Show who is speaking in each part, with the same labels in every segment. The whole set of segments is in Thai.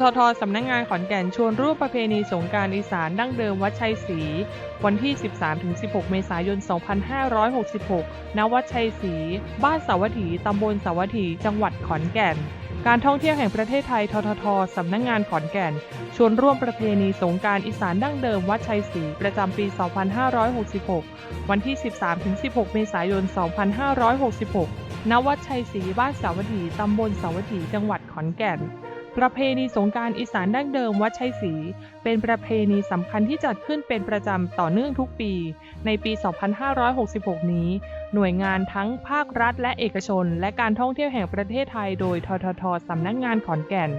Speaker 1: ททสำนักงงานขอนแก่นชวนร่วมประเพณีสงการอีสานดั้งเดิมวัดชัยศรี วันที่ 13-16 เมษายน 2566 ณ วัดชัยศรี บ้านสาวัตถี ตำบลสาวัตถี จังหวัดขอนแก่น การท่องเที่ยวแห่งประเทศไทย ทททสำนักงงานขอนแก่น ชวนร่วมประเพณีสงการอีสานดั้งเดิมวัดชัยศรี ประจำปี 2566 วันที่ 13-16 เมษายน 2566 ณ วัดชัยศรี บ้านสาวัตถี ตำบลสาวัตถี จังหวัดขอนแก่น ประเพณีสงการอีสานดั้งเดิมวัดชัยศรีเป็นประเพณีสำคัญที่จัดขึ้นเป็นประจำต่อเนื่องทุกปี ในปี 2566 นี้ หน่วยงานทั้งภาครัฐและเอกชน และการท่องเที่ยวแห่งประเทศไทยโดยทททสำนักงานขอนแก่น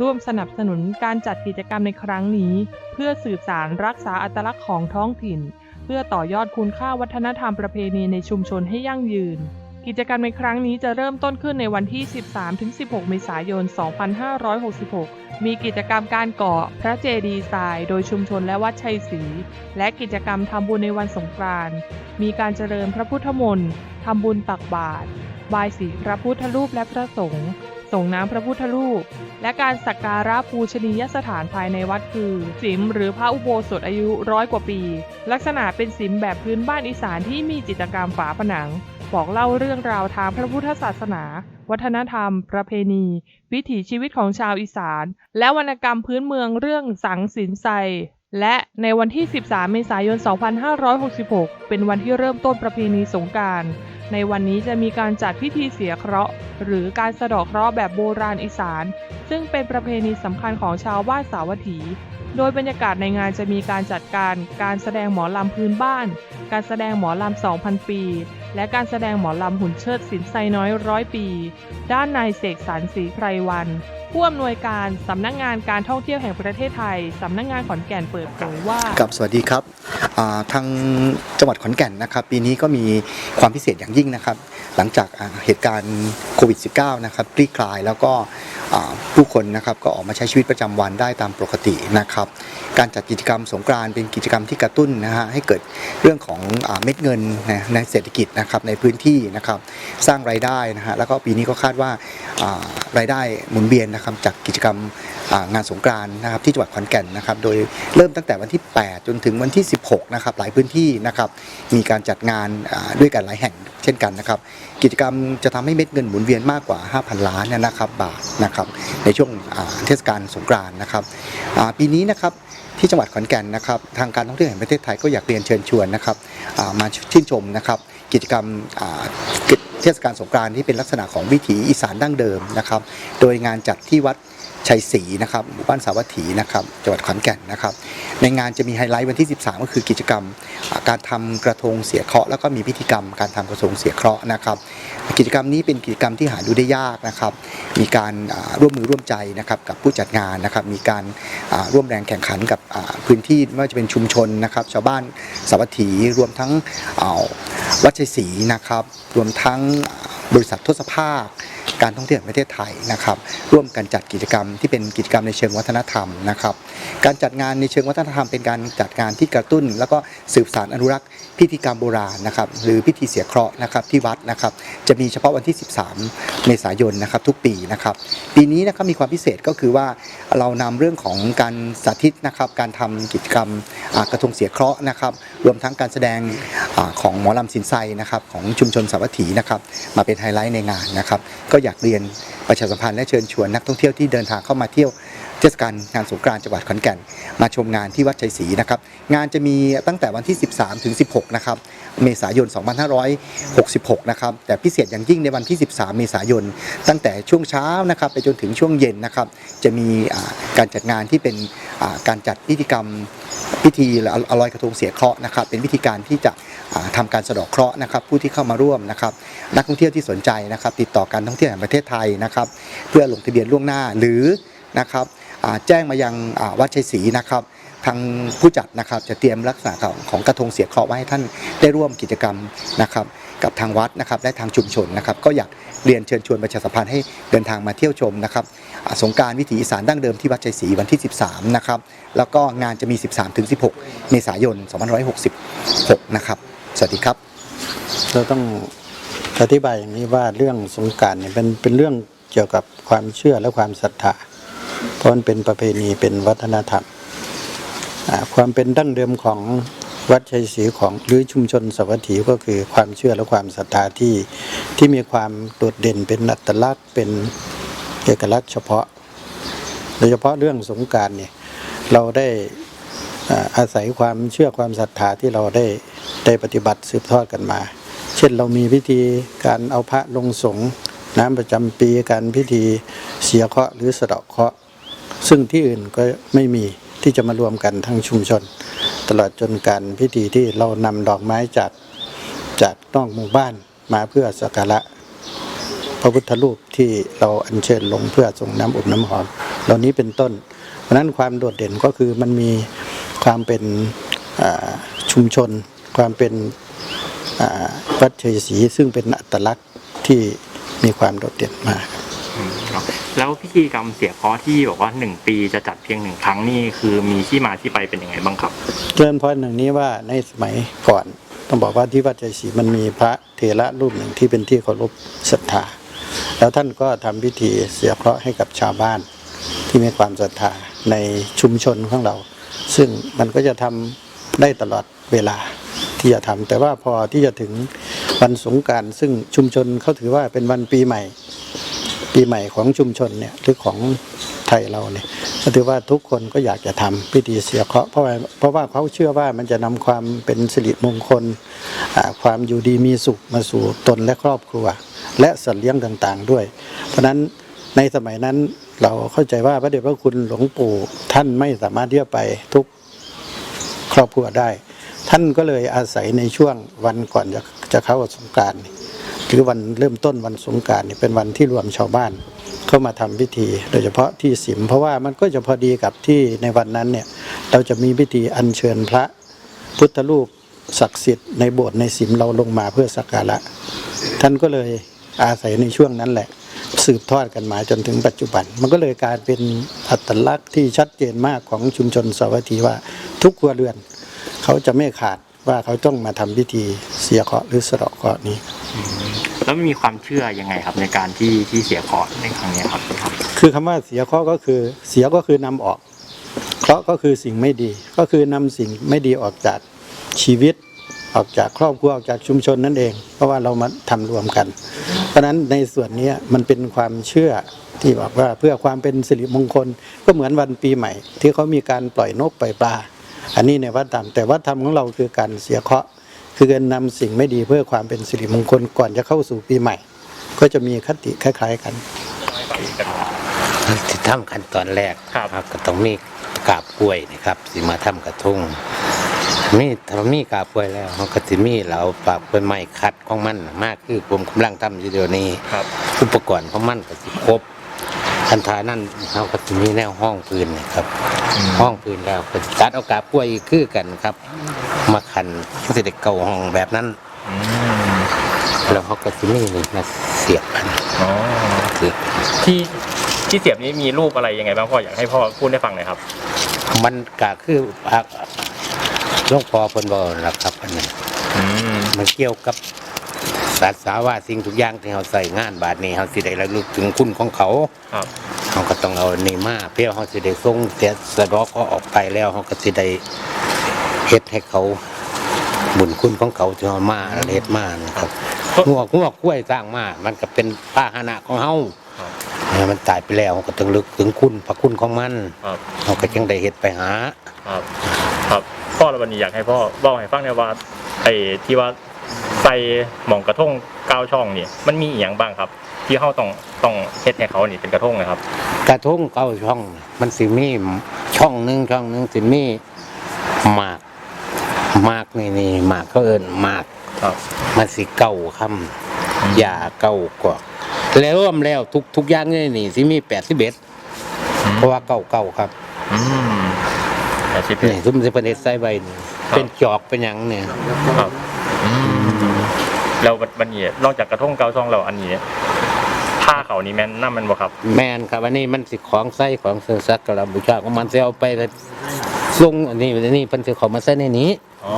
Speaker 1: ร่วมสนับสนุนการจัดกิจกรรมในครั้งนี้ เพื่อสืบสารรักษาอัตลักษณ์ของท้องถิ่น เพื่อต่อยอดคุณค่าวัฒนธรรมประเพณีในชุมชนให้ยั่งยืน กิจกรรมในครั้งนี้จะเริ่มต้นขึ้นในวันที่ 13-16 เมษายน 2566 มีกิจกรรมการก่อพระเจดีย์ทราย โดยชุมชนและวัดชัยศรี และกิจกรรมทำบุญในวันสงกรานต์ มีการเจริญพระพุทธมนต์ทำบุญตักบาตร บายสีพระพุทธรูปและพระสงฆ์ ส่งน้ำพระพุทธรูป และการสักการะปูชนียสถานภายในวัดคือสิมหรือพระอุโบสถอายุร้อยกว่าปี ลักษณะเป็นสิมแบบพื้นบ้านอีสานที่มีจิตรกรรมฝาผนัง บอกเล่าเรื่องราวทางพระพุทธศาสนา วัฒนธรรม ประเพณี วิถีชีวิตของชาวอีสาน และวรรณกรรมพื้นเมืองเรื่องสังสินไซและในวันที่ 13 เมษายน 2566 เป็นวันที่เริ่มต้นประเพณีสงกราร ในวันนี้จะมีการจัดพิธีเสียเคราะห์ หรือการสะเดาะเคราะห์แบบโบราณอีสาน ซึ่งเป็นประเพณีสำคัญของชาวบ้านสาวัตถี โดยบรรยากาศในงานจะมีการจัดการ การแสดงหมอลำพื้นบ้าน การแสดงหมอลำ 2,000 ปี และการแสดงหมอลำหุ่นเชิดสินไซน้อยร้อยปี ด้านนายเสกสรรศรีไพรวันผู้อำนวยการสำนักงานการท่องเที่ยวแห่งประเทศไทยสำนักงานขอนแก่นเปิดเผยว่า
Speaker 2: กับสวัสดีครับทางจังหวัดขอนแก่นนะครับ ปีนี้ก็มีความพิเศษอย่างยิ่งนะครับ หลังจากเหตุการณ์โควิด -19 นะครับคลี่คลายแล้วก็ ผู้คนนะครับก็ออกมาใช้ชีวิตประจำวันได้ตามปกตินะครับ การจัดกิจกรรมสงกรานเป็นกิจกรรมที่กระตุ้นนะฮะให้เกิดเรื่องของอเม็ดเงินนะในเศรษฐกิจนะครับในพื้นที่นะครับสร้างรายได้นะฮะแล้วก็ปีนี้ก็คาดว่าารายได้หมุนเวียนนะครับจากกิจกรรมางานสงกรานนะครับที่จังหวัดขอนแก่นนะครับโดยเริ่มตั้งแต่วันที่ 8 จนถึงวันที่ 16นะครับหลายพื้นที่นะครับมีการจัดงานาด้วยกันหลายแห่งเช่นกันนะครับกิจกรรมจะทำให้เม็ดเงินหมุนเวียนมากกว่า 5,000 ล้านนะครับบาทนะครับในช่วงเทศกาลสงกรานต์นะครับปีนี้นะครับที่จังหวัดขอนแก่นนะครับทางการท่องเที่ยวแห่งประเทศไทยก็อยากเรียนเชิญชวนนะครับมาชื่นชมนะครับกิจกรรมเทศกาลสงกรานต์ที่เป็นลักษณะของวิถีอีสานดั้งเดิมนะครับ โดยงานจัดที่วัดชัยศรีนะครับหมู่บ้านสาวัตถีนะครับจังหวัดขอนแก่นนะครับ ในงานจะมีไฮไลท์วันที่ 13 ก็คือกิจกรรม การทำกระทงเสียเคราะห์แล้วก็มีพิธีกรรมการทำกระทงเสียเคราะห์นะครับ กิจกรรมนี้เป็นกิจกรรมที่หาดูได้ยากนะครับ มีการร่วมมือร่วมใจนะครับกับผู้จัดงานนะครับ มีการร่วมแรงแข่งขันกับพื้นที่ไม่ว่าจะเป็นชุมชนนะครับ ชาวบ้านสาวัตถีรวมทั้งวัดชัยศรีนะครับ รวมทั้งบริษัททศภาค การท่องเที่ยวแห่งประเทศไทยนะครับ ร่วมกันจัดกิจกรรมที่เป็นกิจกรรมในเชิงวัฒนธรรมนะครับ การจัดงานในเชิงวัฒนธรรมเป็นการจัดงานที่กระตุ้น แล้วก็สืบสานอนุรักษ์พิธีกรรมโบราณนะครับ หรือพิธีเสียเคราะห์นะครับที่วัดนะครับ จะมีเฉพาะวันที่ 13 เมษายนนะครับ ทุกปีนะครับ ปีนี้นะครับมีความพิเศษก็คือว่าเรานำเรื่องของการสาธิตนะครับ การทำกิจกรรมกระทงเสียเคราะห์นะครับ รวมทั้งการแสดงอของหมอลำสินไซนะครับของชุมชนสาวัตถีนะครับมาเป็นไฮไลท์ในงานนะครับก็อยากเรียนประชาสัมพันธ์และเชิญชวนนักท่องเที่ยวที่เดินทางเข้ามาเที่ยวเทศกาลงานสงกรานต์จังหวัดขอนแก่น มาชมงานที่วัดชัยศรีนะครับงานจะมีตั้งแต่วันที่ 13 ถึง 16 นะครับเมษายน 2566 นะครับแต่พิเศษอย่างยิ่งในวันที่ 13 เมษายน ตั้งแต่ช่วงเช้านะครับไปจนถึงช่วงเย็นนะครับจะมีการจัดงานที่เป็นการจัดพิธีกรรม พิธีอลอยกระทงเสียเคราะห์นะครับ เป็นวิธีการที่จะทำทำการสะเดอกเคราะห์นะครับ ผู้ที่เข้ามาร่วมนะครับ นักท่องเที่ยวที่สนใจนะครับ ติดต่อการท่องเที่ยวแห่งประเทศไทยนะครับ เพื่อลงทะเบียนล่วงหน้าหรือนะครับแจ้งมายังวัดชัยศรีนะครับทางผู้จัดนะครับจะเตรียมลักษณะของกระทงเสียเคราะห์ไว้ให้ท่านได้ร่วมกิจกรรมนะครับ กับทางวัดนะครับและทางชุมชนนะครับก็อยากเรียนเชิญชวนประชาสัมพันธ์ให้เดินทางมาเที่ยวชมนะครับสงการวิถีอีสานดั้งเดิมที่วัดชัยศรีวันที่ 13 นะครับ แล้วก็งานจะมี 13-16 เมษายน 2566 นะครับ สวัสดีครับ
Speaker 3: เราต้องอธิบายอย่างนี้ว่าเรื่องสงการเนี่ยเป็นเป็นเรื่องเกี่ยวกับความเชื่อและความศรัทธาเพราะมันเป็นประเพณีเป็นวัฒนธรรมความเป็นดั้งเดิมของ วัดชัยศรีของหรือชุมชนสวัสดีก็คือความเชื่อและความศรัทธาที่ที่มีความโดดเด่นเป็นอัตลักษณ์เป็นเอกลักษณ์เฉพาะ โดยเฉพาะเรื่องสงการเนี่ยเราได้อาศัยความเชื่อความศรัทธาที่เราได้ได้ปฏิบัติสืบทอดกันมา เช่นเรามีพิธีการเอาพระลงสงฆ์น้ำประจำปีการพิธีเสียเคราะห์หรือสะเดาะเคราะห์ซึ่งที่อื่นก็ไม่มี ที่จะมารวมกันทั้งชุมชน ตลอดจนการพิธีที่เรานำดอกไม้จากจากนอกหมู่บ้านมาเพื่อสักการะพระพุทธรูปที่เราอัญเชิญลงเพื่อส่งน้ำอบน้ำหอมเหล่านี้เป็นต้น เพราะนั้นความโดดเด่นก็คือมันมีความเป็นชุมชน ความเป็นวัดเฉยศรีซึ่งเป็นอัตลักษณ์ที่มีความโดดเด่นมาก
Speaker 4: อืมครับแล้วพิธีกรรมเสียเคราะห์ที่บอกว่าหนึ่งปีจะจัดเพียงหนึ่งครั้งนี่คือมีที่มาที่ไปเป็นยังไงบ้างครับ
Speaker 3: เจริญพรหนึ่งนี้ว่าในสมัยก่อนต้องบอกว่าที่วัดใจศรีมันมีพระเถระรูปหนึ่งที่เป็นที่เคารพศรัทธา แล้วท่านก็ทำพิธีเสียเคราะห์ให้กับชาวบ้าน ที่มีความศรัทธาในชุมชนของเรา ซึ่งมันก็จะทำได้ตลอดเวลาที่จะทำแต่ว่าพอที่จะถึงวันสงกรารซึ่งชุมชนเขาถือว่าเป็นวันปีใหม่ ปีใหม่ของชุมชนเนี่ยหรือของไทยเราเนี่ยก็ถือว่าทุกคนก็อยากจะทำพิธีเสียเคราะห์เพราะว่าเพราะว่าเขาเชื่อว่ามันจะนำความเป็นสิริมงคล ความอยู่ดีมีสุขมาสู่ตนและครอบครัว และสัตว์เลี้ยงต่างๆด้วย เพราะฉะนั้นในสมัยนั้นเราเข้าใจว่าพระเดชพระคุณหลวงปู่ท่านไม่สามารถที่จะไปทุกครอบครัวได้ ท่านก็เลยอาศัยในช่วงวันก่อนจะจะเข้าสงการ หรือวันเริ่มต้นวันสงการนี่เป็นวันที่รวมชาวบ้านเข้ามาทำพิธี โดยเฉพาะที่สิม เพราะว่ามันก็จะพอดีกับที่ในวันนั้นเนี่ยเราจะมีพิธีอัญเชิญพระพุทธรูปศักดิ์สิทธิ์ในโบสถ์ในสิมเราลงมาเพื่อสักการะ ท่านก็เลยอาศัยในช่วงนั้นแหละ สืบทอดกันมาจนถึงปัจจุบัน มันก็เลยกลายเป็นอัตลักษณ์ที่ชัดเจนมากของชุมชนสาวัตถีว่าทุกครัวเรือน เขาจะไม่ขาดว่าเขาต้องมาทำพิธีเสียเคราะห์หรือสะเดาะเคราะห์นี้
Speaker 4: แล้วมีความเชื่อยังไงครับในการที่ที่เสียเคราะห์ในครั้งนี้ครับ
Speaker 3: คือคำว่าเสียเคราะห์ก็คือเสียก็คือนำออก เคราะห์ก็คือสิ่งไม่ดี ก็คือนำสิ่งไม่ดีออกจากชีวิตออกจากครอบครัวออกจากชุมชนนั่นเอง เพราะว่าเรามาทำรวมกัน เพราะฉะนั้นในส่วนนี้มันเป็นความเชื่อที่บอกว่าเพื่อความเป็นสิริมงคลก็เหมือนวันปีใหม่ ที่เขามีการปล่อยนกปล่อยปลาอันนี้ในวัดธรรมแต่วัดธรรมของเราคือการเสียเคราะห์ คือการนำสิ่งไม่ดีเพื่อความเป็นสิริมงคลก่อนจะเข้าสู่ปีใหม่ ก็จะมีคติคล้ายๆกัน
Speaker 5: ที่ทำขั้นตอนแรก
Speaker 4: ครับ
Speaker 5: ก็ต้องมีกาบกล้วยนะครับสิมาทำกระทงมีถ้ามีกาบกล้วยแล้วเขาก็สิมีเราปากเป็นไม้คัดของมันน่ะมากคือผมกำลังทำอยู่เดี๋ยวนี้
Speaker 4: ครับ
Speaker 5: อุปกรณ์ของมันก็สิครบ คันทานั่นเขาก็สิมีแนวห้องปืนนะครับ ห้องปืนแล้วก็ตัดเอากาบกล้วยอีกคือกันครับ มาขันสิเด็กเก่าห้องแบบนั้น
Speaker 4: อืม
Speaker 5: แล้วเขาก็สิมีนี่มาเสียบมัน
Speaker 4: อ๋อ
Speaker 5: คือ
Speaker 4: ที่ที่เสียบนี้มีรูปอะไรยังไงบ้างพ่ออยากให้พ่อพูดให้ฟังหน่อยครับ
Speaker 5: มันก็คือพระหลวงพ่อเพิ่นบอกล่ะครับอันนั้น
Speaker 4: อืม
Speaker 5: มันเกี่ยวกับ ศาสนาว่าสิ่งทุกอย่างที่เราใส่งานบาดนี้เราสิได้ระลึกถึงคุณของเขา
Speaker 4: ครับ
Speaker 5: เราก็ต้องเอานี่มาเพื่อเราสิได้ส่งเสียสะดอกเขาออกไปแล้วเราก็สิได้เฮ็ดให้เขาบุญคุณของเขาที่เรามาเฮ็ดมานะครับงวกงวกกล้วยสร้างมา มันก็เป็นพาหนะของเฮา
Speaker 4: ครับ
Speaker 5: เมื่อมันตายไปแล้วเราก็ต้องลึกถึงคุณพระคุณของมัน
Speaker 4: ครับ
Speaker 5: เราก็จึงได้เฮ็ดไปหา
Speaker 4: ครับ ครับพ่อแล้ววันนี้อยากให้พ่อบอกให้ฟังหน่อยว่าไอ้ที่ว่า ใส่หมองกระทงเก้าช่องนี่มันมีอหย่างบ้างครับ ที่เขาต้องต้องเฮ็ดให้เขานี่เป็นกระทงนะครับ
Speaker 5: กระทงเก้าช่อง มันสิมีช่องหนึ่งช่องหนึ่งสิมีหมากหมากนี่นี่หมากเขาเอิญหมาก
Speaker 4: ครับ
Speaker 5: มันสิเก้าคำยาเก้ากว่าแล้วรวมแล้วทุกทุกอย่างนี่นี่สิมีแปดสิบเอ็ดเพราะว่าเก้าเก้าครับ
Speaker 4: อืมแต่ชิป
Speaker 5: นี่ซุ่มสิเป็นเอ็ดไซใบนี่เป็นจอกเป็นหยังเนี่ย
Speaker 4: ครับอืม แล้ววันนี้นอกจากกระทงเก้าช่องเราอันนี้ผ้าเขานี่แม่นน้ำมันบ่ครับ
Speaker 5: แมนครับอันนี้มันสิของไส้ของเสือสักกระบูชาของมันจะเอาไปส่งอันนี้อันนี้เพิ่นสิเขอมาใส่ในนี้
Speaker 4: อ๋อ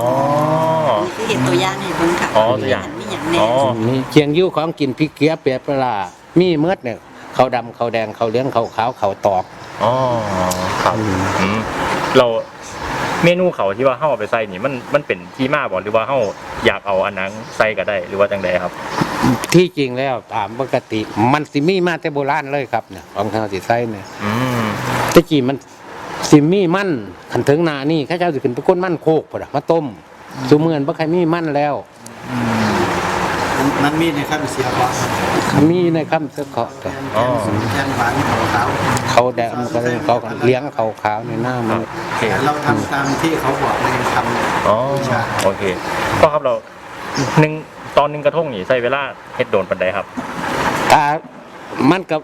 Speaker 6: คือเห็นตัวอย่างให้เบิ่งค่ะ
Speaker 4: อ๋อตัวอย่าง
Speaker 6: มีอย่างแน่
Speaker 4: อ๋อ
Speaker 5: มีเชียงยิ้วของกินพริกเกี๊ยบเปียกปลาร้ามีเมืดเนี่ยเขาวดำเขาวแดงเขาวเหลี้ยงเขาวขาวเขาวตอก
Speaker 4: อ๋อครับอืมเรา เมนูเขาที่ว่าเฮาเอาไปใส่นี่มันมันเป็นที่มาบ่หรือว่าเฮาอยากเอาอันนั้นใส่ก็ได้ หรือว่าจังใดครับ
Speaker 5: ที่จริงแล้วตามปกติ มันสิมีมาแต่โบราณเลยครับเนี่ยของทางสิไซเนี่ย
Speaker 4: อืม
Speaker 5: แตะกี้มันสิมีมันขันถึงหนานี่ข้าเจ้าสิขึ้นไปก้นมันโคกพุ่นน่ะมาต้มสุเมือนบ่ใครมีมันแล้ว
Speaker 3: มันมีในขั้นเสียก่อน
Speaker 5: มีในคำเสกาะแต่
Speaker 4: อ๋อ
Speaker 3: แกนหวานของเขา
Speaker 5: เขาแดงก็เลยเขาก็เลี้ยงเขาขาวในหน้ามัน
Speaker 4: โอเค
Speaker 3: เราทำตามที่เขาบอกเลยทำ
Speaker 4: อ๋อโอเคพ่อครับเราหนึ่งตอนหนึ่งกระทงนี่ใช้เวลาเฮ็ดโดนปันใดครับ
Speaker 5: ถ้ามันกับ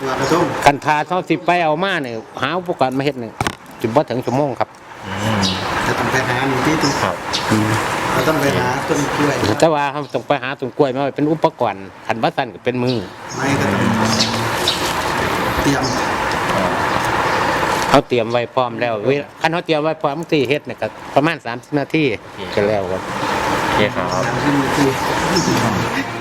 Speaker 3: ตัวกระทุ่ม
Speaker 5: คันทาเท่าสิไปเอามาเนี่ยหาอุปกรณ์มาเฮ็ดเนี่ยจุบ่ถึงชั่วโมงครับ
Speaker 4: อืม
Speaker 3: จะต้องไปหาหนึ่งที่ตรง
Speaker 4: ครับ
Speaker 3: เราต้องไปหาต้นกล้วย
Speaker 5: แต่ว่าเราต้องไปหาต้นกล้วยมาไว้เป็นอุปกรณ์ขันบัสันก็เป็นมือ
Speaker 3: ไม่ก็ต้องเตรียม
Speaker 5: เขาเตรียมไว้พร้อมแล้วเวลาคันเขาเตรียมไว้พร้อมที่เฮ็ดเนี่ยก็ประมาณ30นาทีก็แล้วครับ
Speaker 4: โอเคครับ
Speaker 3: น้ำที่มีที่